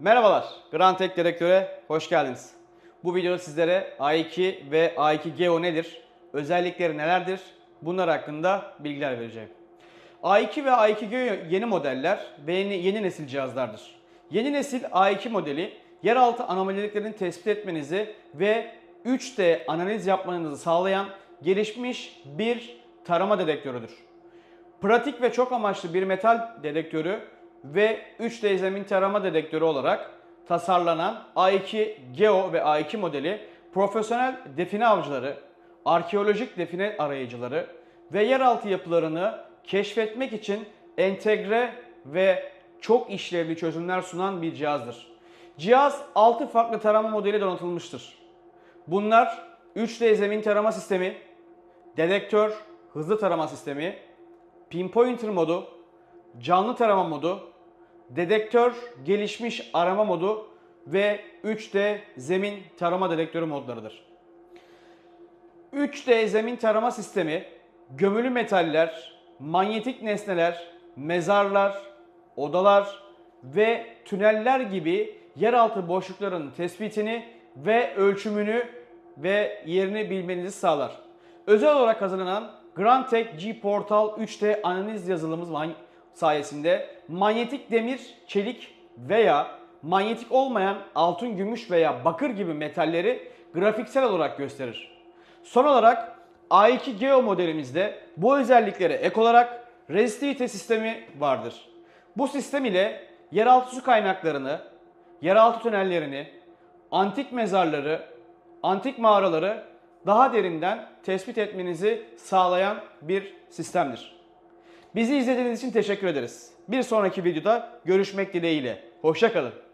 Merhabalar, Grand Tech Direktör'e hoş geldiniz. Bu videoda sizlere A2 ve A2 Geo nedir, özellikleri nelerdir, bunlar hakkında bilgiler vereceğim. A2 ve A2 Geo yeni modeller ve yeni, yeni nesil cihazlardır. Yeni nesil A2 modeli yeraltı anomaliliklerini tespit etmenizi ve 3D analiz yapmanızı sağlayan gelişmiş bir tarama dedektörüdür. Pratik ve çok amaçlı bir metal dedektörü ve 3D zemin tarama dedektörü olarak tasarlanan A2 Geo ve A2 modeli profesyonel define avcıları, arkeolojik define arayıcıları ve yeraltı yapılarını keşfetmek için entegre ve çok işlevli çözümler sunan bir cihazdır. Cihaz 6 farklı tarama modeli donatılmıştır. Bunlar 3D zemin tarama sistemi, dedektör, hızlı tarama sistemi, pinpointer modu, canlı tarama modu, dedektör gelişmiş arama modu ve 3D zemin tarama dedektörü modlarıdır. 3D zemin tarama sistemi gömülü metaller, manyetik nesneler, mezarlar, odalar ve tüneller gibi yeraltı boşlukların tespitini ve ölçümünü ve yerini bilmenizi sağlar. Özel olarak hazırlanan Grantech G Portal 3D analiz yazılımımız sayesinde manyetik demir, çelik veya manyetik olmayan altın, gümüş veya bakır gibi metalleri grafiksel olarak gösterir. Son olarak A2 Geo modelimizde bu özelliklere ek olarak resistivite sistemi vardır. Bu sistem ile yeraltı su kaynaklarını, yeraltı tünellerini, antik mezarları, antik mağaraları daha derinden tespit etmenizi sağlayan bir sistemdir. Bizi izlediğiniz için teşekkür ederiz. Bir sonraki videoda görüşmek dileğiyle. Hoşçakalın.